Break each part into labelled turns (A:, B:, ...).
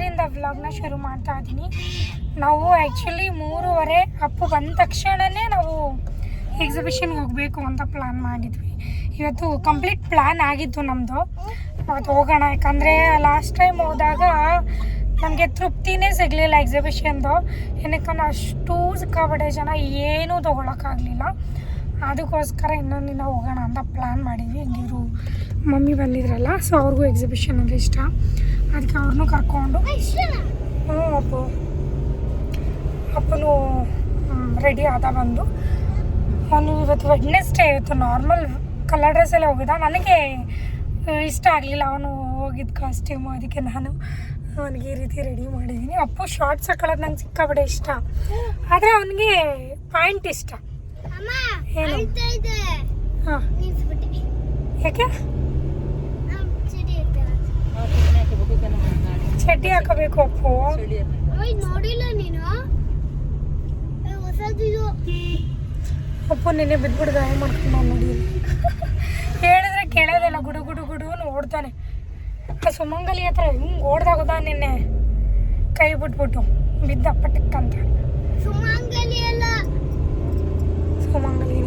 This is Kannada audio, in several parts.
A: ಆರರಿಂದ ವ್ಲಾಗ್ನ ಶುರು ಮಾಡ್ತಾ ಇದ್ದೀನಿ ನಾವು ಆ್ಯಕ್ಚುಲಿ ಮೂರುವರೆ ಅಪ್ಪು ಬಂದ ತಕ್ಷಣವೇ ನಾವು ಎಕ್ಸಿಬಿಷನ್ಗೆ ಹೋಗಬೇಕು ಅಂತ ಪ್ಲ್ಯಾನ್ ಮಾಡಿದ್ವಿ. ಇವತ್ತು ಕಂಪ್ಲೀಟ್ ಪ್ಲ್ಯಾನ್ ಆಗಿತ್ತು ನಮ್ಮದು ಅವತ್ತು ಹೋಗೋಣ, ಯಾಕಂದರೆ ಲಾಸ್ಟ್ ಟೈಮ್ ಹೋದಾಗ ನಮಗೆ ತೃಪ್ತಿನೇ ಸಿಗಲಿಲ್ಲ ಎಕ್ಸಿಬಿಷನ್ದು ಏನಕ್ಕಂದ್ರೆ ಅಷ್ಟು ಸಿಕ್ಕಾಪಟ್ಟೆ ಜನ ಏನೂ ತೊಗೊಳಕ್ಕಾಗಲಿಲ್ಲ. ಅದಕ್ಕೋಸ್ಕರ ಇನ್ನೊಂದು ದಿನ ಹೋಗೋಣ ಅಂತ ಪ್ಲ್ಯಾನ್ ಮಾಡಿದ್ವಿ. ಹೆಂಗಿದ್ರು ಮಮ್ಮಿ ಬಂದಿದ್ರಲ್ಲ ಸೊ ಅವ್ರಿಗೂ ಎಕ್ಸಿಬಿಷನ್ ಅಂದರೆ ಇಷ್ಟ. ಅದಕ್ಕೆ ಅವ್ರನ್ನೂ ಕರ್ಕೊಂಡು ಹ್ಞೂ ಅಪ್ಪು. ಅಪ್ಪನು ರೆಡಿ ಆದ ಬಂದು. ಅವನು ಇವತ್ತು ವೆಡ್ನೆಸ್ಡೇ ಇತ್ತು ನಾರ್ಮಲ್ ಕಲರ್ ಡ್ರೆಸ್ಸಲ್ಲೇ ಹೋಗಿದ್ದ. ನನಗೆ ಇಷ್ಟ ಆಗಲಿಲ್ಲ. ಅವನು ಹೋಗಿದ್ದ ಕಾಸ್ಟ್ಯೂಮು ಅದಕ್ಕೆ ನಾನು ಅವನಿಗೆ ಈ ರೀತಿ ರೆಡಿ ಮಾಡಿದ್ದೀನಿ. ಅಪ್ಪು ಶಾರ್ಟ್ಸ್ ಹಾಕೊಳ್ಳೋದು ನಂಗೆ ಸಿಕ್ಕಾಬಿಡೆ ಇಷ್ಟ. ಆದರೆ ಅವನಿಗೆ ಪಾಯಿಂಟ್ ಇಷ್ಟ. ಏನು? ಹಾಂ. ಯಾಕೆ? ಚಡ್ಡಿ ಹಾಕಬೇಕು ಅಪ್ಪು
B: ನೋಡಿಲ್ಲ ನೀನು?
A: ಅಪ್ಪು ನಿನ್ನೆ ಬಿದ್ಬಿಡ್ದ ಗಾಯ ಮಾಡ್ಕೊಂಡು ನಾನು ನೋಡಿ. ಹೇಳಿದ್ರೆ ಕೇಳೋದಿಲ್ಲ ಗುಡು ಗುಡು ಗುಡು ಓಡ್ತಾನೆ. ಆ ಸುಮಂಗಲಿ ಹತ್ರ ಹಿಂಗೆ ಓಡ್ದಾಗೋದ ನಿನ್ನೆ. ಕೈ ಬಿಟ್ಬಿಟ್ಟು ಬಿದ್ದ ಪಟ್ಟಕ್ಕಂತ
B: ಸುಮಂಗಲಿ ಅಲ್ಲ.
A: ಸುಮಂಗಲಿ.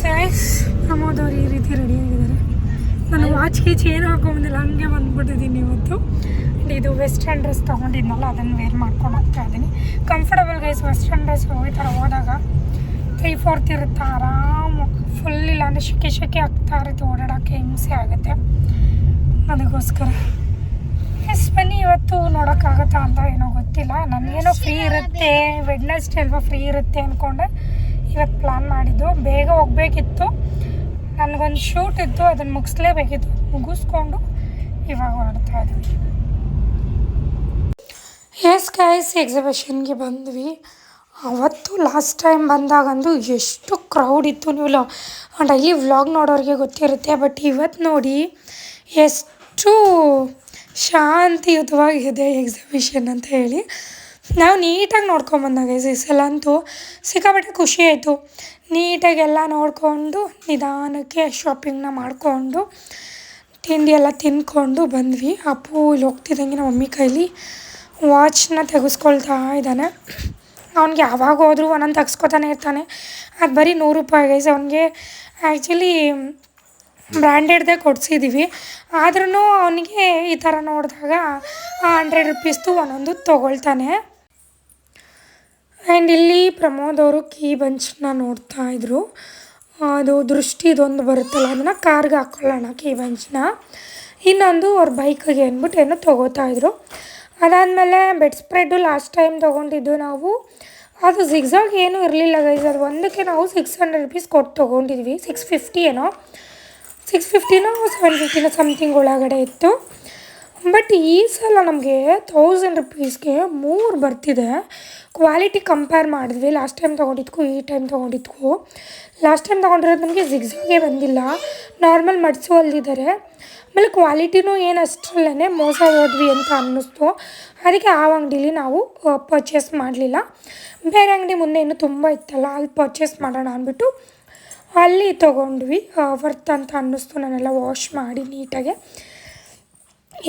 A: ಸೈಸ್ ಪ್ರಮೋದವ್ರು ಈ ರೀತಿ ರೆಡಿ ಆಗಿದ್ದಾರೆ. ನಾನು ವಾಚ್ ಚೇರ್ ಹಾಕೊಂಬಂದಿಲ್ಲ ಹಂಗೆ ಬಂದ್ಬಿಟ್ಟಿದ್ದೀನಿ ಇವತ್ತು. ಆ್ಯಂಡ್ ಇದು ವೆಸ್ಟರ್ನ್ ಡ್ರೆಸ್ ತೊಗೊಂಡಿದ್ನಲ್ಲ, ಅದನ್ನು ವೇರ್ ಮಾಡ್ಕೊಂಡು ಹೋಗ್ತಾ ಇದ್ದೀನಿ. ಕಂಫರ್ಟಬಲ್ ಗೈಸ್ ವೆಸ್ಟರ್ನ್ ಡ್ರೆಸ್ ಈ ಥರ ಹೋದಾಗ ತ್ರೀ ಫೋರ್ತ್ ಇರುತ್ತೆ, ಆರಾಮ ಫುಲ್ ಇಲ್ಲ ಅಂದರೆ ಶೆಕೆ ಶೆಕೆ ಆಗ್ತಾ ಇರುತ್ತೆ ಓಡಾಡೋಕ್ಕೆ ಹಿಂಸೆ ಆಗುತ್ತೆ. ಅದಕ್ಕೋಸ್ಕರ. ಎಸ್ ಬನ್ನಿ ಇವತ್ತು ನೋಡೋಕ್ಕಾಗತ್ತಾ ಅಂತ ಏನೋ ಗೊತ್ತಿಲ್ಲ. ನನಗೇನೋ ಫ್ರೀ ಇರುತ್ತೆ ವೆಡ್ನೆಸ್ಡೇ ಅಲ್ವಾ ಫ್ರೀ ಇರುತ್ತೆ ಅಂದ್ಕೊಂಡೆ ಇವತ್ತು ಪ್ಲ್ಯಾನ್ ಮಾಡಿದ್ದು. ಬೇಗ ಹೋಗಬೇಕಿತ್ತು. ನನಗೊಂದು ಶೂಟ್ ಇತ್ತು ಅದನ್ನು ಮುಗಿಸ್ಲೇಬೇಕಿತ್ತು ಮುಗಿಸ್ಕೊಂಡು ಇವಾಗ ಹೊರಡ್ತಾ ಇದ್ದೀವಿ ಎಸ್ ಗೈಸ್ ಎಕ್ಸಿಬಿಷನ್ಗೆ ಬಂದ್ವಿ. ಅವತ್ತು ಲಾಸ್ಟ್ ಟೈಮ್ ಬಂದಾಗಂದು ಎಷ್ಟು ಕ್ರೌಡ್ ಇತ್ತು ನೀವು ಡೈಲಿ ವ್ಲಾಗ್ ನೋಡೋರಿಗೆ ಗೊತ್ತಿರುತ್ತೆ ಬಟ್ ಇವತ್ತು ನೋಡಿ ಎಷ್ಟು ಶಾಂತಿಯುತವಾಗಿದೆ ಎಕ್ಸಿಬಿಷನ್ ಅಂತ ಹೇಳಿ. ನಾವು ನೀಟಾಗಿ ನೋಡ್ಕೊಂಬಂದಾಗ ಎಸ್ ಸಲ ಅಂತೂ ಸಿಕ್ಕಾಪಟ್ಟೆ ಖುಷಿ ಆಯಿತು. ನೀಟಾಗಿ ಎಲ್ಲ ನೋಡಿಕೊಂಡು ನಿಧಾನಕ್ಕೆ ಶಾಪಿಂಗ್ನ ಮಾಡಿಕೊಂಡು, ತಿಂಡಿ ಎಲ್ಲ ತಿಂದ್ಕೊಂಡು ಬಂದ್ವಿ. ಅಪ್ಪು ಇಲ್ಲಿ ಹೋಗ್ತಿದ್ದಂಗೆ ನಮ್ಮ ಮಮ್ಮಿ ಕೈಲಿ ವಾಚ್ನ ತೆಗೆಸ್ಕೊಳ್ತಾ ಇದ್ದಾನೆ. ಅವ್ನಿಗೆ ಯಾವಾಗ ಹೋದರೂ ಒಂದೊಂದು ತೆಗ್ಸ್ಕೊತಾನೆ ಇರ್ತಾನೆ. ಅದು ಬರೀ ನೂರು ರೂಪಾಯಿ ಗೈಸ್ ಅವನಿಗೆ ಆ್ಯಕ್ಚುಲಿ ಬ್ರ್ಯಾಂಡೆಡ್ದೇ ಕೊಡಿಸಿದ್ದೀವಿ ಆದ್ರೂ ಅವನಿಗೆ ಈ ಥರ ನೋಡಿದಾಗ ಹಂಡ್ರೆಡ್ ರುಪೀಸ್ದು ಒಂದೊಂದು ತೊಗೊಳ್ತಾನೆ. ಆ್ಯಂಡ್ ಇಲ್ಲಿ ಪ್ರಮೋದ್ ಅವರು ಕೀ ಬಂಚ್ನ ನೋಡ್ತಾ ಇದ್ರು. ಅದು ದೃಷ್ಟಿದೊಂದು ಬರುತ್ತಲ್ಲ, ಅದನ್ನು ಕಾರ್ಗೆ ಹಾಕ್ಕೊಳ್ಳೋಣ ಕೀ ಬಂಚ್ನ ಇನ್ನೊಂದು ಅವ್ರ ಬೈಕಿಗೆ ಅಂದ್ಬಿಟ್ಟು ಏನೋ ತೊಗೋತಾ ಇದ್ರು. ಅದಾದಮೇಲೆ ಬೆಡ್ ಸ್ಪ್ರೆಡ್ಡು ಲಾಸ್ಟ್ ಟೈಮ್ ತೊಗೊಂಡಿದ್ದು ನಾವು. ಅದು ಜಿಗ್ಸಾಗ್ ಏನೂ ಇರಲಿಲ್ಲ ಗೈಸ್ ಅದು ಒಂದಕ್ಕೆ ನಾವು ಸಿಕ್ಸ್ ಹಂಡ್ರೆಡ್ ರುಪೀಸ್ ಕೊಟ್ಟು ತೊಗೊಂಡಿದ್ವಿ. ಸಿಕ್ಸ್ ಫಿಫ್ಟಿ ಏನೋ. ಸಿಕ್ಸ್ ಫಿಫ್ಟಿನೋ ಸೆವೆನ್ ಫಿಫ್ಟಿನೋ ಸಮಥಿಂಗ್ ಒಳಗಡೆ ಇತ್ತು. ಬಟ್ ಈ ಸಲ ನಮಗೆ ತೌಸಂಡ್ ರುಪೀಸ್ಗೆ ಮೂರು ಬರ್ತಿದೆ. ಕ್ವಾಲಿಟಿ ಕಂಪೇರ್ ಮಾಡಿದ್ವಿ. ಲಾಸ್ಟ್ ಟೈಮ್ ತೊಗೊಂಡಿದ್ಕು, ಈ ಟೈಮ್ ತೊಗೊಂಡಿದ್ಕು. ಲಾಸ್ಟ್ ಟೈಮ್ ತೊಗೊಂಡಿರೋದು ನಮಗೆ ಜಿಗ್ಸಾಗೆ ಬಂದಿಲ್ಲ. ನಾರ್ಮಲ್ ಮಡ್ಸು ಅಲ್ಲಿದ್ದಾರೆ ಆಮೇಲೆ ಕ್ವಾಲಿಟಿನೂ ಏನು ಅಷ್ಟರಲ್ಲೇ ಮೋಸ ಹೋದ್ವಿ ಅಂತ ಅನ್ನಿಸ್ತು. ಅದಕ್ಕೆ ಆ ಅಂಗಡೀಲಿ ನಾವು ಪರ್ಚೇಸ್ ಮಾಡಲಿಲ್ಲ. ಬೇರೆ ಅಂಗಡಿ ಮುಂದೆ ಇನ್ನೂ ತುಂಬ ಇತ್ತಲ್ಲ, ಅಲ್ಲಿ ಪರ್ಚೇಸ್ ಮಾಡೋಣ ಅಂದ್ಬಿಟ್ಟು ಅಲ್ಲಿ ತೊಗೊಂಡ್ವಿ. ವರ್ತ್ ಅಂತ ಅನ್ನಿಸ್ತು. ನಾನೆಲ್ಲ ವಾಶ್ ಮಾಡಿ ನೀಟಾಗೆ.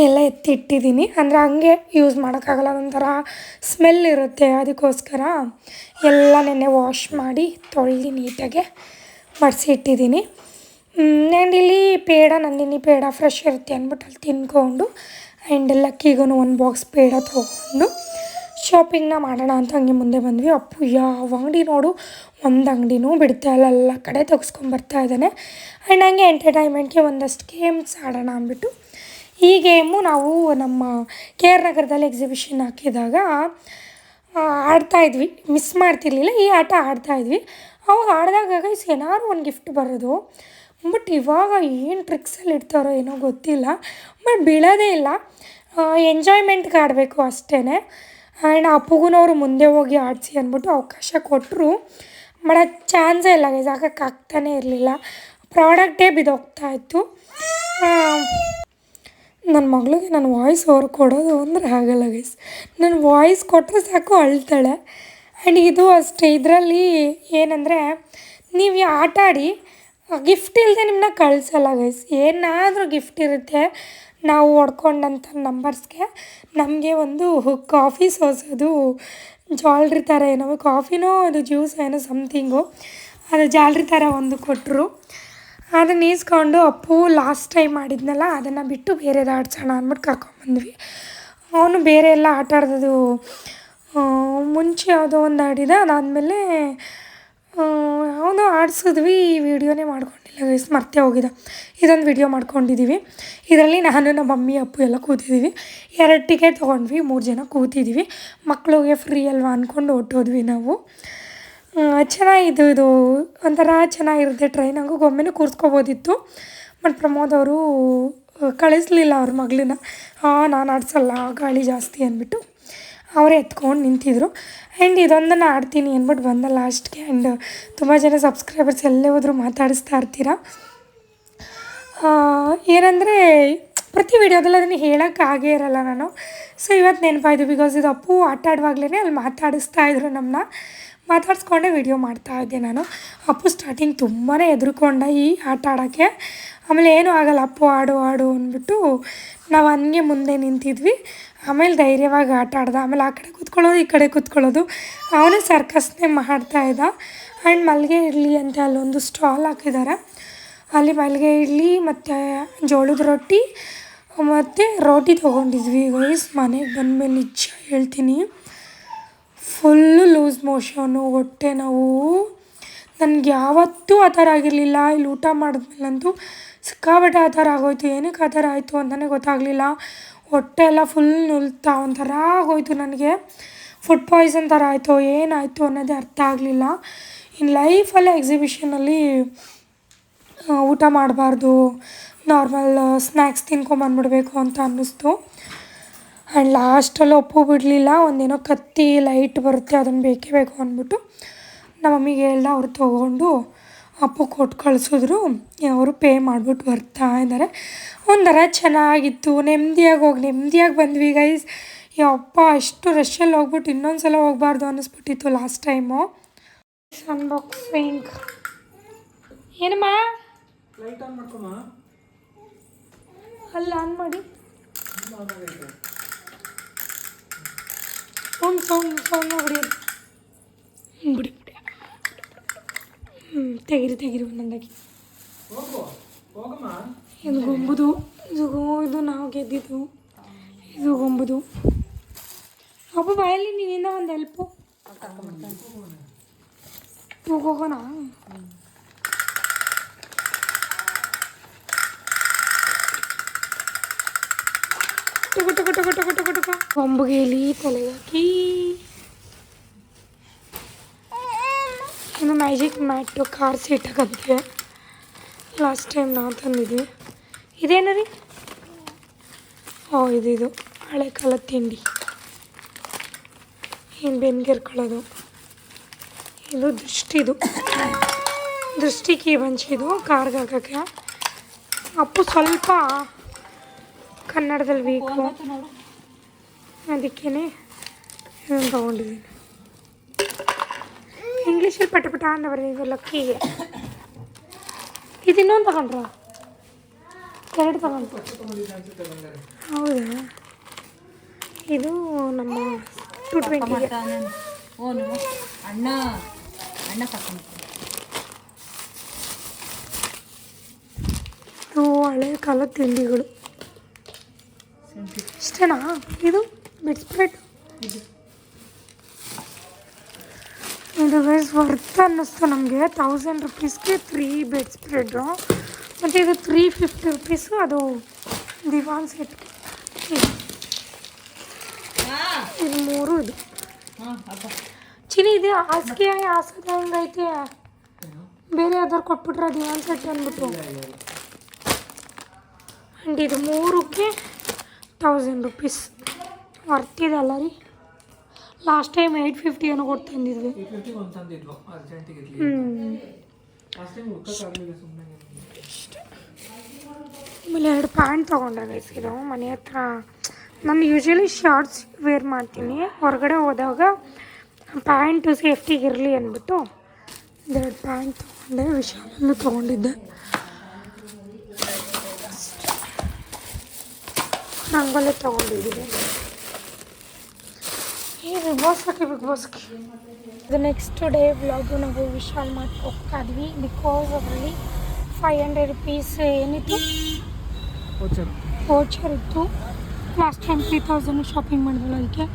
A: ಎಲ್ಲ ಎತ್ತಿಟ್ಟಿದ್ದೀನಿ. ಅಂದರೆ ಹಂಗೆ ಯೂಸ್ ಮಾಡೋಕ್ಕಾಗಲ್ಲ ಒಂಥರ ಸ್ಮೆಲ್ ಇರುತ್ತೆ ಅದಕ್ಕೋಸ್ಕರ ಎಲ್ಲ ನೆನ್ನೆ ವಾಶ್ ಮಾಡಿ ತೊಳ್ದು ನೀಟಾಗೆ ಮಡಿಸಿ ಇಟ್ಟಿದ್ದೀನಿ. ಆ್ಯಂಡ್ ಇಲ್ಲಿ ಪೇಡ, ನಂದಿನಿ ಪೇಡ ಫ್ರೆಶ್ ಇರುತ್ತೆ ಅಂದ್ಬಿಟ್ಟು ಅಲ್ಲಿ ತಿನ್ಕೊಂಡು ಆ್ಯಂಡ್ ಲಕ್ಕಿಗೂ ಒಂದು ಬಾಕ್ಸ್ ಪೇಡ ತೊಗೊಂಡು ಶಾಪಿಂಗ್ನ ಮಾಡೋಣ ಅಂತ ಹಂಗೆ ಮುಂದೆ ಬಂದ್ವಿ. ಅಪ್ಪು, ಯಾವ ಅಂಗಡಿ ನೋಡು, ಒಂದು ಅಂಗಡಿನೂ ಬಿಡ್ತಾ ಇಲ್ಲ, ಎಲ್ಲ ಕಡೆ ತೆಗೆಸ್ಕೊಂಬರ್ತಾ ಇದ್ದಾನೆ. ಆ್ಯಂಡ್ ಹಂಗೆ ಎಂಟರ್ಟೈನ್ಮೆಂಟ್ಗೆ ಒಂದಷ್ಟು ಗೇಮ್ಸ್ ಆಡೋಣ ಅಂದ್ಬಿಟ್ಟು ಈ ಗೇಮು ನಾವು ನಮ್ಮ ಕೆ ಆರ್ ನಗರದಲ್ಲಿ ಎಕ್ಸಿಬಿಷನ್ ಹಾಕಿದಾಗ ಆ, ಆಡ್ತಾ ಇದ್ವಿ. ಮಿಸ್ ಮಾಡ್ತಿರ್ಲಿಲ್ಲ ಈ ಆಟ ಆಡ್ತಾ ಇದ್ವಿ. ಅವಾಗ ಆಡಿದಾಗ ಗೈಸ್ ಏನಾದ್ರು ಒಂದು ಗಿಫ್ಟ್ ಬರೋದು. ಬಟ್ ಇವಾಗ ಏನು ಟ್ರಿಕ್ಸಲ್ಲಿ ಇಡ್ತಾರೋ ಏನೋ ಗೊತ್ತಿಲ್ಲ. ಬಟ್ ಬೀಳೋದೇ ಇಲ್ಲ. ಎಂಜಾಯ್ಮೆಂಟ್ಗೆ ಆಡಬೇಕು ಅಷ್ಟೇ ಆ್ಯಂಡ್ ಅಪ್ಪುಗುನವರು ಮುಂದೆ ಹೋಗಿ ಆಡಿಸಿ ಅಂದ್ಬಿಟ್ಟು ಅವಕಾಶ ಕೊಟ್ಟರು ಮಾಡೋಕ್ಕೆ ಚಾನ್ಸೇ ಇಲ್ಲ ಗೈಸ್ ಹಾಕಕ್ಕೆ ಆಗ್ತಾನೇ ಇರಲಿಲ್ಲ. ಪ್ರಾಡಕ್ಟೇ ಬಿದ್ದೋಗ್ತಾ ಇತ್ತು. ನನ್ನ ಮಗಳಿಗೆ ನಾನು ವಾಯ್ಸ್ ಅವ್ರು ಕೊಡೋದು ಅಂದರೆ ಆಗಲ್ಲ ಗೈಸ್ ನಾನು ವಾಯ್ಸ್ ಕೊಟ್ಟರೆ ಸಾಕು ಅಳ್ತಾಳೆ. ಆ್ಯಂಡ್ ಇದು ಅಷ್ಟೇ, ಇದರಲ್ಲಿ ಏನಂದರೆ ನೀವು ಆಟ ಆಡಿ ಗಿಫ್ಟ್ ಇಲ್ಲದೆ ನಿಮ್ಮನ್ನ ಕಳಿಸಲ್ಲ ಗೈಸ್ ಏನಾದರೂ ಗಿಫ್ಟ್ ಇರುತ್ತೆ, ನಾವು ಹೊಡ್ಕೊಂಡಂಥ ನಂಬರ್ಸ್ಗೆ ನಮಗೆ ಒಂದು ಕಾಫಿ ಸೋಸೋದು ಜಾಲ್ರಿ ಥರ ಏನೋ ಕಾಫಿನೋ ಅದು ಜ್ಯೂಸ್ ಏನೋ ಸಮ್ಥಿಂಗು ಅದು ಜಾಲ್ರಿ ಥರ ಒಂದು ಕೊಟ್ಟರು ಅದನ್ನ ಈಸ್ಕೊಂಡು ಅಪ್ಪು ಲಾಸ್ಟ್ ಟೈಮ್ ಮಾಡಿದ್ನಲ್ಲ, ಅದನ್ನು ಬಿಟ್ಟು ಬೇರೆದು ಆಡ್ಸೋಣ ಅಂದ್ಬಿಟ್ಟು ಕರ್ಕೊಂಬಂದ್ವಿ ಅವನು ಬೇರೆ ಎಲ್ಲ ಆಟ ಆಡ್ದದು ಮುಂಚೆ ಯಾವುದೋ ಒಂದು ಆಡಿದ, ಅದಾದಮೇಲೆ ಅವನು ಆಡಿಸಿದ್ವಿ, ಈ ವಿಡಿಯೋನೇ ಮಾಡ್ಕೊಂಡಿಲ್ಲ ಮರ್ತೇ ಹೋಗಿದ್ದ ಇದೊಂದು ವಿಡಿಯೋ ಮಾಡ್ಕೊಂಡಿದ್ದೀವಿ ಇದರಲ್ಲಿ ನಾನು, ನಮ್ಮ ಮಮ್ಮಿ, ಅಪ್ಪು ಎಲ್ಲ ಕೂತಿದ್ದೀವಿ ಎರಡು ಟಿಕೆಟ್ ತೊಗೊಂಡ್ವಿ, ಮೂರು ಜನ ಕೂತಿದ್ದೀವಿ ಮಕ್ಕಳಿಗೆ ಫ್ರೀ ಅಲ್ವಾ ಅಂದ್ಕೊಂಡು ಹೊಟ್ಟೋದ್ವಿ ನಾವು. ಚೆನ್ನಾಗಿದ್ದು ಇದು. ಒಂಥರ ಚೆನ್ನಾಗಿರುತ್ತೆ ಟ್ರೈನ್ ಹಂಗೂ ಒಮ್ಮೆನೂ ಕೂರಿಸ್ಕೋಬೋದಿತ್ತು. ಬಟ್ ಪ್ರಮೋದ್ ಅವರು ಕಳಿಸ್ಲಿಲ್ಲ ಅವ್ರ ಮಗಳನ್ನ. ಹಾಂ ನಾನು ಆಡ್ಸಲ್ಲ, ಗಾಳಿ ಜಾಸ್ತಿ ಅಂದ್ಬಿಟ್ಟು ಅವರೇ ಎತ್ಕೊಂಡು ನಿಂತಿದ್ರು. ಆ್ಯಂಡ್ ಇದೊಂದನ್ನು ಆಡ್ತೀನಿ ಅಂದ್ಬಿಟ್ಟು ಬಂದ ಲಾಸ್ಟ್ಗೆ ಆ್ಯಂಡ್ ತುಂಬ ಜನ ಸಬ್ಸ್ಕ್ರೈಬರ್ಸ್ ಎಲ್ಲೇ ಹೋದರೂ ಮಾತಾಡಿಸ್ತಾ ಇರ್ತೀರಾ? ಏನಂದರೆ ಪ್ರತಿ ವಿಡಿಯೋದಲ್ಲಿ ಅದನ್ನು ಹೇಳೋಕ್ಕಾಗೇ ಇರಲ್ಲ ನಾನು. ಸೊ ಇವತ್ತು ನೆನಪಾಯಿತು ಬಿಕಾಸ್ ಇದು ಅಪ್ಪು ಆಟ ಆಡುವಾಗಲೇ ಅಲ್ಲಿ ಮಾತಾಡಿಸ್ತಾ ಇದ್ರು ನಮ್ಮನ್ನ ಮಾತಾಡಿಸ್ಕೊಂಡೆ ವಿಡಿಯೋ ಮಾಡ್ತಾ ಇದ್ದೆ ನಾನು. ಅಪ್ಪು ಸ್ಟಾರ್ಟಿಂಗ್ ತುಂಬಾ ಹೆದರ್ಕೊಂಡ ಈ ಆಟ ಆಡೋಕ್ಕೆ. ಆಮೇಲೆ ಏನೂ ಆಗಲ್ಲ, ಅಪ್ಪು ಆಡು ಆಡು ಅಂದ್ಬಿಟ್ಟು ನಾವು ಹಂಗೆ ಮುಂದೆ ನಿಂತಿದ್ವಿ. ಆಮೇಲೆ ಧೈರ್ಯವಾಗಿ ಆಟ ಆಡ್ದ. ಆಮೇಲೆ ಆ ಕಡೆ ಕೂತ್ಕೊಳ್ಳೋದು, ಈ ಕಡೆ ಕೂತ್ಕೊಳ್ಳೋದು. ಅವನೇ ಸರ್ಕಸ್ನೇ ಮಾಡ್ತಾ ಇದ್ದ. ಆ್ಯಂಡ್ ಮಲ್ಲಿಗೆ ಇಡ್ಲಿ ಅಂತ ಅಲ್ಲೊಂದು ಸ್ಟಾಲ್ ಹಾಕಿದ್ದಾರೆ ಅಲ್ಲಿ ಮಲ್ಲಿಗೆ ಇಡ್ಲಿ ಮತ್ತು ಜೋಳದ ರೊಟ್ಟಿ, ಮತ್ತು ರೋಟಿ ತೊಗೊಂಡಿದ್ವಿ ವಯಸ್ಸು ಮನೆಗೆ ಬಂದಮೇಲೆ ನಿಜ ಹೇಳ್ತೀನಿ. ಫುಲ್ಲು ಲೂಸ್ ಮೋಷನು, ಹೊಟ್ಟೆ ನೋವು. ನನಗೆ ಯಾವತ್ತೂ ಆ ಥರ ಆಗಿರಲಿಲ್ಲ. ಇಲ್ಲಿ ಊಟ ಮಾಡಿದ್ಮೇಲಂತೂ ಸಿಕ್ಕಾಬಟ್ಟೆ ಆ ಥರ ಆಗೋಯ್ತು. ಏನಕ್ಕೆ ಆ ಥರ ಆಯಿತು ಅಂತಲೇ ಗೊತ್ತಾಗಲಿಲ್ಲ. ಹೊಟ್ಟೆ ಎಲ್ಲ ಫುಲ್ ನುಲ್ತಾ ಒಂಥರ ಆಗೋಯ್ತು ನನಗೆ. ಫುಡ್ ಪಾಯ್ಸನ್ ಥರ ಆಯಿತು, ಏನಾಯಿತು ಅನ್ನೋದೇ ಅರ್ಥ ಆಗಲಿಲ್ಲ. ಇನ್ನು ಲೈಫಲ್ಲೇ ಎಕ್ಸಿಬಿಷನಲ್ಲಿ ಊಟ ಮಾಡಬಾರ್ದು. ನಾರ್ಮಲ್ ಸ್ನ್ಯಾಕ್ಸ್ ತಿನ್ಕೊಂಬಂದ್ಬಿಡ್ಬೇಕು ಅಂತ ಅನ್ನಿಸ್ತು. ಆ್ಯಂಡ್ ಲಾಸ್ಟಲ್ಲಿ ಒಪ್ಪು ಬಿಡಲಿಲ್ಲ ಒಂದೇನೋ ಕತ್ತಿ ಲೈಟ್ ಬರುತ್ತೆ ಅದನ್ನು ಬೇಕೇ ಬೇಕು ಅಂದ್ಬಿಟ್ಟು ನಮ್ಮ ಮಮ್ಮಿಗೆ ಎಲ್ಲ ಅವ್ರು ತೊಗೊಂಡು ಅಪ್ಪು ಕೊಟ್ಟು ಕಳಿಸಿದ್ರು. ಅವರು ಪೇ ಮಾಡಿಬಿಟ್ಟು ಬರ್ತಾ ಇದ್ದಾರೆ. ಒಂಥರ ಚೆನ್ನಾಗಿತ್ತು. ನೆಮ್ಮದಿಯಾಗಿ ಹೋಗಿ ನೆಮ್ಮದಿಯಾಗಿ ಬಂದ್ವಿ ಗೈಸ್ ಅಪ್ಪ ಅಷ್ಟು ರಶಲ್ಲಿ ಹೋಗ್ಬಿಟ್ಟು ಇನ್ನೊಂದು ಸಲ ಹೋಗ್ಬಾರ್ದು ಅನ್ನಿಸ್ಬಿಟ್ಟಿತ್ತು ಲಾಸ್ಟ್ ಟೈಮು ಅನ್ಬಾಕ್ಸಿಂಗ್ ಏನಮ್ಮ?
C: ಅಲ್ಲ ಆನ್ ಮಾಡ್ಕೊಮ್ಮ.
A: ಅಲ್ಲಿ ಆನ್ ಮಾಡಿ. ಸೌಂಡ್ ಸೌಂಡ್ ಸೌಂಡ್ ಹ್ಞೂ ಬಿಡಿ ಬಿಡಿ. ಹ್ಞೂ ತೆಗಿರಿ ತೆಗಿರಿ ಒಂದೊಂದಾಗಿ. ಇದು ಗೊಂಬುದು ಇದು ಇದು ನಾವು ಗೆದ್ದಿದ್ದು. ಇದು ಗೊಂಬುದು. ಅಪ್ಪ ಬಾಯಲ್ಲಿ ನಿನ್ನಿಂದ ಒಂದು ಹೆಲ್ಪು ಹೋಗೋಣ. ಟುಕು ಎಲಿ ತಲೆಗೆ ಹಾಕಿ ಇನ್ನು ಮ್ಯಾಜಿಕ್ ಮ್ಯಾಟು ಕಾರ್ ಸೀಟ್ ಹಾಕಂತೆ ಲಾಸ್ಟ್ ಟೈಮ್ ನಾವು ತಂದಿದ್ವಿ ಇದೇನು ರೀ? ಓ ಇದು ಇದು. ಹಳೆ ಕಾಲದ ತಿಂಡಿ. ಏನು ಬೆನ್ಗೆರ್ಕೊಳ್ಳೋದು? ಇದು ದೃಷ್ಟಿದು ದೃಷ್ಟಿ ಕೀ ಬಂಚಿದು ಕಾರ್ಗೆ ಹಾಕೋಕ್ಕೆ. ಅಪ್ಪು ಸ್ವಲ್ಪ ಕನ್ನಡದಲ್ಲಿ ವೀಕು ಅದಕ್ಕೇ ಇದನ್ನು ತೊಗೊಂಡಿದ್ದೀನಿ. ಇಂಗ್ಲೀಷಲ್ಲಿ ಪಟ ಪಟ ಅಂತ ಬರೀ ಲಕ್ಕಿಗೆ. ಇದು ಇನ್ನೊಂದು ತಗೊಂಡ್ರ? ಎರಡು ತಗೊಂಡ್ರು? ಹೌದಾ? ಇದು ನಮ್ಮ ಟು
D: ಟ್ವೆಂಟಿ ಅಣ್ಣ ಅಣ್ಣ ತಕೊಂಡು
A: ಇದು ಹಳೆ ಕಾಲದ ತಿಂಡಿಗಳು. ಇಷ್ಟೇನಾ? ಇದು? ಬೆಡ್ ಸ್ಪ್ರೆಡ್ ಇದು ಗೈಸ್ ವರ್ತ್ ಅನ್ನಿಸ್ತು ನಮಗೆ ತೌಸಂಡ್ ರುಪೀಸ್ಗೆ ತ್ರೀ ಬೆಡ್ ಸ್ಪ್ರೆಡ್ಡು ಮತ್ತು ಇದು ತ್ರೀ ಫಿಫ್ಟಿ ರುಪೀಸು ಅದು ದಿವಾನ್ ಸೆಟ್ ಇದು ಮೂರು ಇದು. ಚಿನಿ ಇದು ಹಾಸಿಗೆ ಹಾಸದ ಹೆಂಗೈತೆ ಬೇರೆ ಯಾವ್ದಾರು ಕೊಟ್ಬಿಟ್ರೆ ದಿವಾನ್ ಸೆಟ್ ಅಂದ್ಬಿಟ್ಟು. ಆ್ಯಂಡ್ ಇದು ಮೂರಕ್ಕೆ ತೌಸಂಡ್ ರುಪೀಸ್ ವರ್ತಿದೆ ಅಲ್ಲ ರೀ. ಲಾಸ್ಟ್ ಟೈಮ್ ಏಯ್ಟ್ ಫಿಫ್ಟಿ ಏನೋ ಕೊಟ್ಟು ತಂದಿದ್ವಿ. ಆಮೇಲೆ ಎರಡು ಪ್ಯಾಂಟ್ ತೊಗೊಂಡೆ ಗೈಸ್ ಇದು ಮನೆ ಹತ್ರ. ನಾನು ಯೂಶ್ವಲಿ ಶಾರ್ಟ್ಸ್ ವೇರ್ ಮಾಡ್ತೀನಿ. ಹೊರಗಡೆ ಹೋದಾಗ ಪ್ಯಾಂಟು ಸೇಫ್ಟಿಗೆ ಇರಲಿ ಅಂದ್ಬಿಟ್ಟು ಎರಡು ಪ್ಯಾಂಟ್ ತೊಗೊಂಡೆ ತೊಗೊಂಡೆ ವಿಶಾಲಲ್ಲೂ ತೊಗೊಂಡಿದ್ದೆ. ರಂಗೋಲೆ ತೊಗೊಂಡಿದ್ದೀನಿ. ಈ ಬಿಗ್ ಬಾಸ್ಗೆ ಬಿಗ್ ಬಾಸ್ಗೆ ಇದು ನೆಕ್ಸ್ಟ್ ಡೇ ವ್ಲಾಗು ನಾವು ವಿಶಾಲ್ ಮಾಡಿ ಹೋಗ್ತಾ ಇದ್ವಿ. ಬಿಕಾಸ್ ಅದರಲ್ಲಿ ಫೈವ್ ಹಂಡ್ರೆಡ್ ರುಪೀಸ್ ಏನಿತ್ತು?
C: ವೋಚರ್
A: ವೋಚರ್ ಇತ್ತು. Last time three thousand shopping ಮಾಡಿದ್ವಲ್ಲ ಅದಕ್ಕೆ.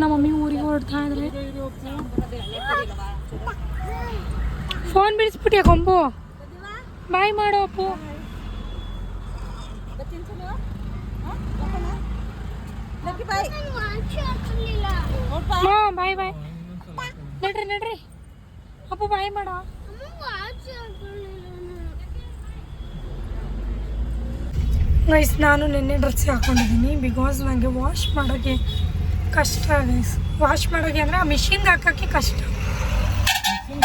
A: ನಮ್ಮ ಮಮ್ಮಿ ಊರಿಗೆ ಹೊರಡ್ತಾ ಇದ್ರೆ. ಫೋನ್ ಬಿಡಿಸ್ಬಿಟ್ಟೆ ಕೊಂಬು? ಬಾಯ್ ಮಾಡು ಅಪ್ಪು. ಬಾಯ್ ಬಾಯ್ ಬಾಯ್. ನಡ್ರಿ ನಡ್ರಿ. ಅಪ್ಪ, ಬಾಯ್ ಮಾಡ. ಗೈಸ್ ನಾನು ನಿನ್ನೆ ಡ್ರೆಸ್ ಹಾಕೊಂಡಿದ್ದೀನಿ ಬಿಕಾಸ್ ನನಗೆ ವಾಶ್ ಮಾಡೋಕ್ಕೆ ಕಷ್ಟ ಗೈಸ್ ವಾಶ್ ಮಾಡೋಕ್ಕೆ ಅಂದರೆ ಆ ಮಿಷಿನ್ಗೆ ಹಾಕೋಕ್ಕೆ ಕಷ್ಟ.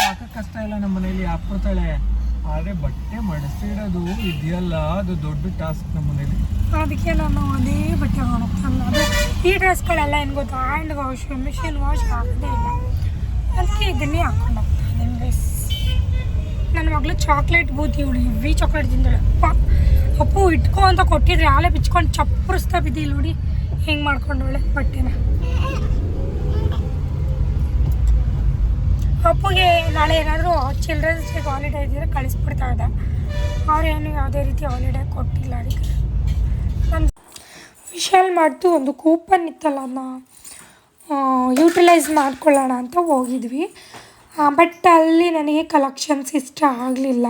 C: ಹಾಕಕ್ ಕಷ್ಟ ಇಲ್ಲ ನಮ್ಮ ಮನೇಲಿ ಹಾಕ್ಕೊಡ್ತಾಳೆ ಆದ್ರೆ ಬಟ್ಟೆ ಮಡಿಸಿಡೋದು ಇದೆಯಲ್ಲ, ಅದು ದೊಡ್ಡ ಟಾಸ್ಕ್ ನಮ್ಮ ಮನೇಲಿ.
A: ಅದಕ್ಕೆ ನಾನು ಅದೇ ಬಟ್ಟೆ ಅದು ಈ ಡ್ರೆಸ್ಗಳೆಲ್ಲ ಏನು ಗೊತ್ತಾ? ಹ್ಯಾಂಡ್ ವಾಶ್ ಮಿಷಿನ್ ವಾಶ್ ಹಾಕೋದೇ ಇಲ್ಲ. ಅದಕ್ಕೆ ಇದನ್ನೇ ಹಾಕೊಂಡು ಹೋಗ್ತಾ ಇದ್ದೀನಿ ನನ್ನ ಮಗಳು ಚಾಕ್ಲೇಟ್ ಬೂತಿ ಇವಳು ಹೆವಿ ಚಾಕ್ಲೇಟ್ ತಿಂದಳು. ಅಪ್ಪ, ಅಪ್ಪು ಇಟ್ಕೋ ಅಂತ ಕೊಟ್ಟಿದ್ರೆ ಆಲೆ ಬಿಚ್ಕೊಂಡು ಚಪ್ಪರಿಸ್ತಾ ಬಿದ್ದಿಲ್ಲ ನೋಡಿ. ಹೆಂಗೆ ಮಾಡ್ಕೊಂಡವಳೆ ಬಟ್ಟೆನ. ಅಪ್ಪುಗೆ ನಾಳೆ ಏನಾದರೂ ಚಿಲ್ಡ್ರನ್ಸ್ ಡೇಗೆ ಹಾಲಿಡೇ ಇದ್ದರೆ ಕಳಿಸ್ಬಿಡ್ತಾ ಇದ್ದೆ ಅವರೇನು ಯಾವುದೇ ರೀತಿ ಹಾಲಿಡೇ ಕೊಟ್ಟಿಲ್ಲ ಅದಕ್ಕೆ. ನಾನು ವಿಶಾಲ್ ಮಾಡ್ತು ಒಂದು ಕೂಪನ್ ಇತ್ತಲ್ಲ ಅದನ್ನ ಯೂಟಿಲೈಸ್ ಮಾಡ್ಕೊಳ್ಳೋಣ ಅಂತ ಹೋಗಿದ್ವಿ. ಬಟ್ ಅಲ್ಲಿ ನನಗೆ ಕಲೆಕ್ಷನ್ಸ್ ಇಷ್ಟ ಆಗಲಿಲ್ಲ.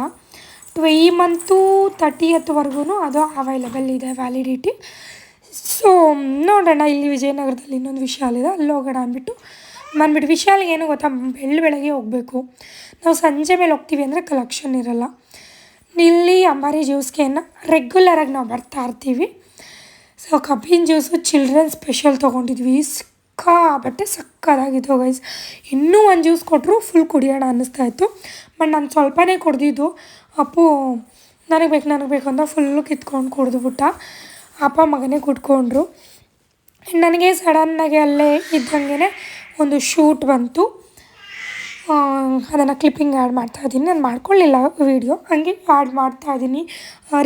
A: ಟ್ವೆ ಈ ಮಂತು ತರ್ಟಿಯತ್ವರೆಗೂ ಅದು ಅವೈಲೇಬಲ್ ಇದೆ ವ್ಯಾಲಿಡಿಟಿ ಸೊ ನೋಡೋಣ, ಇಲ್ಲಿ ವಿಜಯನಗರದಲ್ಲಿ ಇನ್ನೊಂದು ವಿಶಾಲ್ ಇದೆ, ಅಲ್ಲಿ ಹೋಗೋಣ ಅಂದ್ಬಿಟ್ಟು ಬಂದ್ಬಿಟ್ಟು ವಿಶಾಲ್ಗೆ ಏನು ಗೊತ್ತಾ, ಬೆಳ್ಳ ಬೆಳಗ್ಗೆ ಹೋಗಬೇಕು. ನಾವು ಸಂಜೆ ಮೇಲೆ ಹೋಗ್ತೀವಿ ಅಂದರೆ ಕಲೆಕ್ಷನ್ ಇರಲ್ಲ. ಇಲ್ಲಿ ಅಂಬಾರಿ ಜ್ಯೂಸ್ಗೆ ರೆಗ್ಯುಲರಾಗಿ ನಾವು ಬರ್ತಾ ಇರ್ತೀವಿ. ಸೊ ಕಬ್ಬಿನ ಜ್ಯೂಸು ಚಿಲ್ಡ್ರನ್ ಸ್ಪೆಷಲ್ ತೊಗೊಂಡಿದ್ವಿ. ಸಿಕ್ಕಾಬಟ್ಟೆ ಸಕ್ಕದಾಗಿತ್ತು ಗೈಸ್ ಇನ್ನೂ ಒಂದು ಜ್ಯೂಸ್ ಕೊಟ್ಟರು ಫುಲ್ ಕುಡಿಯೋಣ ಅನ್ನಿಸ್ತಾ ಇತ್ತು. ಬಟ್ ನಾನು ಸ್ವಲ್ಪನೇ ಕುಡ್ದಿದ್ದು. ಅಪ್ಪು, ನನಗೆ ಬೇಕು ನನಗೆ ಬೇಕು ಅಂತ ಫುಲ್ಲು ಕಿತ್ಕೊಂಡು ಕುಡಿದ್ಬಿಟ್ಟ ಅಪ್ಪ ಮಗನೇ ಕುಟ್ಕೊಂಡ್ರು ನನಗೆ ಸಡನ್ನಾಗಿ ಅಲ್ಲೇ ಇದ್ದಂಗೆ ಒಂದು ಶೂಟ್ ಬಂತು. ಅದನ್ನು ಕ್ಲಿಪ್ಪಿಂಗ್ ಆ್ಯಡ್ ಮಾಡ್ತಾ ಇದ್ದೀನಿ. ನಾನು ಮಾಡ್ಕೊಳ್ಳಿಲ್ಲ ವೀಡಿಯೋ ಹಂಗೆ ಆ್ಯಡ್ ಮಾಡ್ತಾ ಇದ್ದೀನಿ.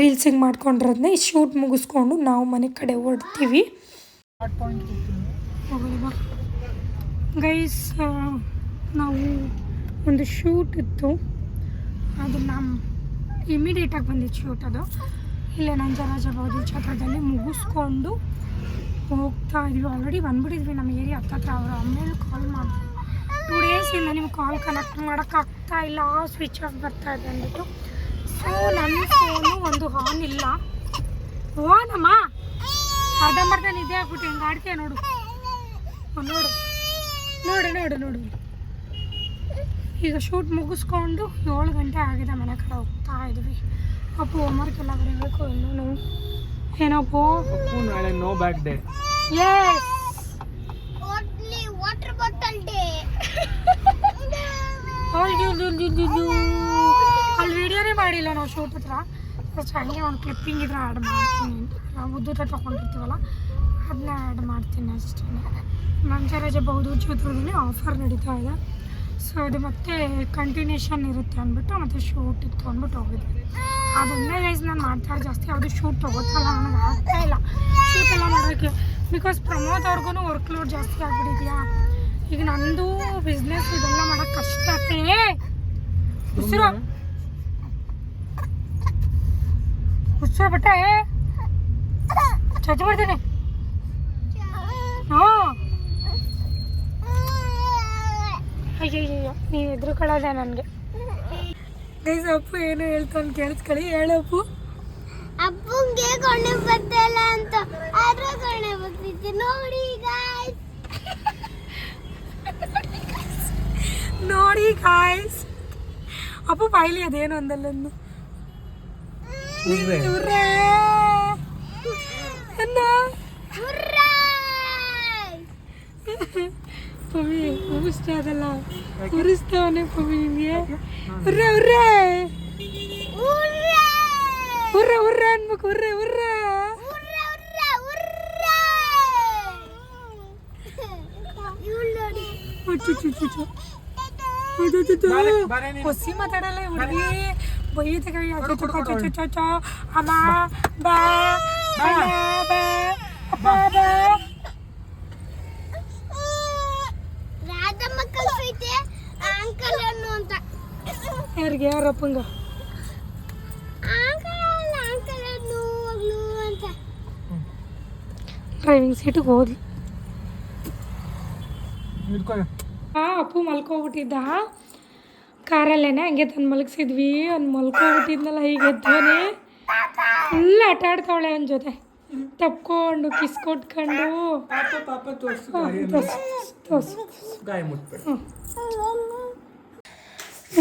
A: ರೀಲ್ಸಿಗೆ ಮಾಡ್ಕೊಂಡಿರೋದನ್ನ ಈ ಶೂಟ್ ಮುಗಿಸ್ಕೊಂಡು ನಾವು ಮನೆ ಕಡೆ ಹೊರಡ್ತೀವಿ. ಗೈಸ್ ನಾವು ಒಂದು ಶೂಟ್ ಇತ್ತು. ಅದು ನಮ್ಮ ಇಮಿಡಿಯೇಟಾಗಿ ಬಂದಿತ್ತು ಶೂಟ್ ಅದು. ಇಲ್ಲೇ ನಂಜರಾಜಬಾದು ಛತ್ರದಲ್ಲಿ ಮುಗಿಸ್ಕೊಂಡು ಹೋಗ್ತಾ ಇದ್ವಿ. ಆಲ್ರೆಡಿ ಬಂದ್ಬಿಟ್ಟಿದ್ವಿ ನಮ್ಮ ಏರಿಯಾ ಹತ್ತತ್ರ ಅವರು ಆಮೇಲೆ ಕಾಲ್ ಮಾಡಿದ್ರು. ಟೂ ಡೇಸಿಂದ ನಿಮ್ಗೆ ಕಾಲ್ ಕನೆಕ್ಟ್ ಮಾಡೋಕ್ಕಾಗ್ತಾ ಇಲ್ಲ. ಸ್ವಿಚ್ ಆಫ್ ಬರ್ತಾ ಇದೆ ಅಂದ್ಬಿಟ್ಟು. ಸೊ ನನ್ನ ಫೋನು ಒಂದು ಹಾನ್ ಇಲ್ಲ. ಓನಮ್ಮ ಅರ್ಧಂಬರ್ಧ ನಿದ್ದೆ ಆಗ್ಬಿಟ್ಟು ಹಿಂಗೆ ಆಡ್ತೀಯ ನೋಡು. ನೋಡು. ನೋಡು ನೋಡು ನೋಡು. ಈಗ ಶೂಟ್ ಮುಗಿಸ್ಕೊಂಡು ಏಳು ಗಂಟೆ ಆಗಿದೆ ಮನೆ ಕಡೆ ಹೋಗ್ತಾ ಇದ್ವಿ. ಅಪ್ಪು ಹೋಮ್ವರ್ಕ್ ಎಲ್ಲ ಬರೀಬೇಕು, ಇನ್ನೂ ಏನಪ್ಪು
C: ನಾಳೆ no bag day
A: yes
B: only water bottle day
A: ಅಲ್ಲಿ ವಿಡಿಯೋನೇ ಮಾಡಿಲ್ಲ ನಾವು ಶೂಟ್ ಹತ್ರ. ಜಸ್ಟ್ ಹಂಗೆ ಒಂದು ಕ್ಲಿಪ್ಪಿಂಗ್ ಇದ್ರೆ ಆ್ಯಡ್ ಮಾಡ್ತೀನಿ. ನಾವು ಉದ್ದುತ ತೊಗೊಂಡಿರ್ತೀವಲ್ಲ ಅದನ್ನ ಆ್ಯಡ್ ಮಾಡ್ತೀನಿ ಅಷ್ಟೇ. ಮಂಜರಾಜ ಬಹುದು ಚಿತ್ರದಲ್ಲಿ ಆಫರ್ ನಡೀತಾ ಇದೆ. ಸೊ ಅದು ಮತ್ತೆ ಕಂಟಿನ್ಯೂಷನ್ ಇರುತ್ತೆ ಅಂದ್ಬಿಟ್ಟು ಮತ್ತೆ ಶೂಟ್ ಇತ್ತು ಅಂದ್ಬಿಟ್ಟು ಹೋಗಿದ್ವಿ. ಅದೊಂದೇ ಗೈಸ್ ನಾನು ಮಾಡ್ತಾ ಜಾಸ್ತಿ ಯಾವುದು ಶೂಟ್ ತೊಗೋತಲ್ಲ ನನಗೆ ಆಗ್ತಾ ಇಲ್ಲ. ಶೂಟ್ ಎಲ್ಲ ಮಾಡೋಕ್ಕೆ ಬಿಕಾಸ್ ಪ್ರಮೋದ್ ಅವ್ರಿಗೂ ವರ್ಕ್ ಲೋಡ್ ಜಾಸ್ತಿ ಆಗ್ಬಿಟ್ಟಿದ್ಯಾ? ಈಗ ನಂದು ಬಿಸ್ನೆಸ್ ಇದೆಲ್ಲ ಮಾಡೋಕ್ಕೆ ಕಷ್ಟ ಆಗ್ತೇ ಉಸಿರು. ಉಸಿರು ಬಿಟ್ಟೆ ಚಚ್ಚ ಮಾಡ್ತೀನಿ. ಹಾಂ. ನೀವು ಎದುರುಕೊಳ್ಳೋದೆ ನನಗೆ. ಗೈಸ್ ಅಪ್ಪು ಏನು ಹೇಳ್ತಾನೆ ಕೇಳಿಸ್ಕೊಳ್ಳಿ ಹೇಳಪ್ಪು
B: ಅಪ್ಪಂಗೆ ಕೊನೆ ಬರ್ತಿಲ್ಲ ಅಂತ ಆದ್ರೆ ಕೊನೆ ಬರ್ತಿತ್ತು ನೋಡಿ ಗಾಯ್ಸ್
A: ನೋಡಿ ಗಾಯ್ಸ್ ಅಪ್ಪು ಬಾಯ್ಲಿ ಅದೇನು ಅಂದಲ್ಲೊಂದು ಇವ್ರೇ ಅನ್ನ ಪವಿ ಮುಗಿಸ್ತಾ ಅದಲ್ಲ ಉರಿಸ್ತಾವನೆ ಪವಿ ನಿಮಗೆ ಉರ್ರೆ ಉರ್ರೆ ಉರ್ರೆ ಉರ್ರೆ ಅನ್ಬೇಕು ಉರ್ರೆ ಉರ್ರೆ
B: ಇವಳು ನೋಡಿ
A: ಚು ಚು ಚು ಚು
C: ಬಾರೆ, ಬಾರೆ ನೀನು.
A: ಹೊಸಿ ಮಾತಾಡಲ್ಲ ಹುಡುಗಿ ಬೈಯುತ್ತೆ ಕೈ
C: ಕೊಡು, ಕೊಡು, ಕೊಡು.
A: ಅಮ್ಮ ಬಾ ಅಣ್ಣ, ಬಾ ಅಪ್ಪ ಬಾ ಯಾರಿಗೆ ಯಾರಪ್ಪಂಗ ಡ್ರೈವಿಂಗ್ ಸೀಟಿಗೆ ಹೋದ್ಲು. ಆ ಅಪ್ಪು ಮಲ್ಕೋಬಿಟ್ಟಿದ್ದ. ಕಾರಲ್ಲೇನೆ ಹಂಗೆ ತಂದು ಮಲಗಿಸಿದ್ವಿ. ಅವ್ನು ಮಲ್ಕೋಬಿಟ್ಟಿದ್ನಲ್ಲ ಹೀಗೆ ಎದ್ದವನೇ ಫುಲ್ ಆಟ ಆಡ್ತಾವಳೆ ಅವನ ಜೊತೆ. ತಪ್ಕೊಂಡು ಕಿಸ್ ಕೊಟ್ಕೊಂಡು.
C: ಪಾಪ ಪಾಪ ತೋರಿಸು
A: ತೋರ್ಸು,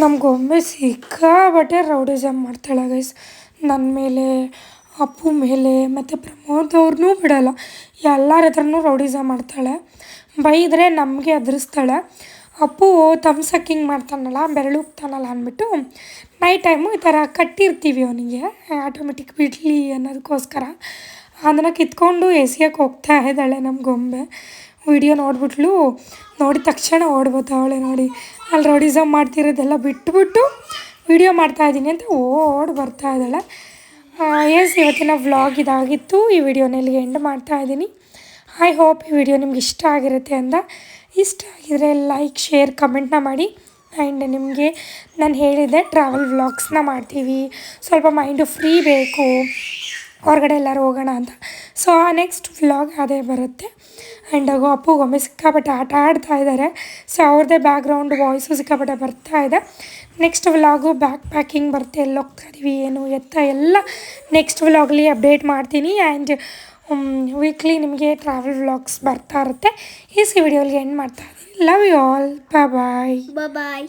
A: ಗೊಂಬೆ ಸಿಕ್ಕಾಬಟ್ಟೆ ರೌಡಿಸಮ್ ಮಾಡ್ತಾಳೆ ಗೈಸ್ ನನ್ನ ಮೇಲೆ, ಅಪ್ಪು ಮೇಲೆ, ಮತ್ತು ಪ್ರಮೋದ್ ಅವ್ರನ್ನೂ ಬಿಡಲ್ಲ. ಎಲ್ಲರ ಹತ್ರನೂ ರೌಡಿಸಮ್ ಮಾಡ್ತಾಳೆ. ಬೈದರೆ ನಮಗೆ ಅದ್ರಿಸ್ತಾಳೆ ಅಪ್ಪು ತಮ್ಸಕ್ಕಿಂಗ್ ಮಾಡ್ತಾನಲ್ಲ ಬೆರಳುಗ್ತಾನಲ್ಲ ಅಂದ್ಬಿಟ್ಟು ನೈಟ್ ಟೈಮು ಈ ಥರ ಕಟ್ಟಿರ್ತೀವಿ ಅವನಿಗೆ ಆಟೋಮೆಟಿಕ್ ಬಿಡಲಿ ಅನ್ನೋದಕ್ಕೋಸ್ಕರ. ಅದನ್ನು ಕಿತ್ಕೊಂಡು ಎಸಿಯಕ್ಕೆ ಹೋಗ್ತಾ ಇದ್ದಾಳೆ ನಮ್ಮ ಗೊಂಬೆ ವಿಡಿಯೋ ನೋಡ್ಬಿಟ್ಲು, ನೋಡಿದ ತಕ್ಷಣ ಓಡ್ಬೋತಾವಳೆ ನೋಡಿ. ಅಲ್ಲಿ ರೌಡಿಸಮ್ ಮಾಡ್ತಿರೋದೆಲ್ಲ ಬಿಟ್ಬಿಟ್ಟು ವಿಡಿಯೋ ಮಾಡ್ತಾ ಇದ್ದೀನಿ ಅಂತ ಓಡ್ ಬರ್ತಾ ಇದ್ದಾಳೆ. ಎಸ್ ಇವತ್ತಿನ ವ್ಲಾಗ್ ಇದಾಗಿತ್ತು. ಈ ವಿಡಿಯೋನ ಇಲ್ಲಿಗೆ ಎಂಡ್ ಮಾಡ್ತಾ ಇದ್ದೀನಿ. ಐ ಹೋಪ್ ಈ ವಿಡಿಯೋ ನಿಮ್ಗೆ ಇಷ್ಟ ಆಗಿರುತ್ತೆ ಅಂತ ಇಷ್ಟ ಆಗಿದರೆ ಲೈಕ್ ಶೇರ್ ಕಮೆಂಟ್ನ ಮಾಡಿ. ಆ್ಯಂಡ್ ನಿಮಗೆ ನಾನು ಹೇಳಿದ್ದೆ ಟ್ರಾವೆಲ್ ವ್ಲಾಗ್ಸ್ನ ಮಾಡ್ತೀವಿ. ಸ್ವಲ್ಪ ಮೈಂಡು ಫ್ರೀ ಬೇಕು. ಹೊರಗಡೆ ಎಲ್ಲರೂ ಹೋಗೋಣ ಅಂತ. ಸೊ ಆ ನೆಕ್ಸ್ಟ್ ವ್ಲಾಗ್ ಅದೇ ಬರುತ್ತೆ. ಆ್ಯಂಡ್ ಅಪ್ಪುಗೊಮ್ಮೆ ಸಿಕ್ಕಾಪಟ್ಟೆ ಆಟ ಆಡ್ತಾ ಇದ್ದಾರೆ ಸೊ ಅವ್ರದ್ದೇ ಬ್ಯಾಕ್ಗ್ರೌಂಡ್ ವಾಯ್ಸು ಸಿಕ್ಕಾಪಟ್ಟೆ ಬರ್ತಾ ಇದೆ. ನೆಕ್ಸ್ಟ್ ವ್ಲಾಗು ಬ್ಯಾಕ್ ಪ್ಯಾಕಿಂಗ್ ಬರುತ್ತೆ. ಎಲ್ಲಿ ಹೋಗ್ತಾಯಿದ್ವಿ ಏನು, ಎತ್ತ, ಎಲ್ಲ ನೆಕ್ಸ್ಟ್ ವ್ಲಾಗ್ಲಿ ಅಪ್ಡೇಟ್ ಮಾಡ್ತೀನಿ. ಆ್ಯಂಡ್ ವೀಕ್ಲಿ ನಿಮಗೆ ಟ್ರಾವೆಲ್ ವ್ಲಾಗ್ಸ್ ಬರ್ತಾ ಇರುತ್ತೆ. ಈ ಸಿ ವಿಡಿಯೋಲಿ ಎಂಡ್ ಮಾಡ್ತಾ ಇದ್ದೀನಿ. Love you all bye bye
B: bye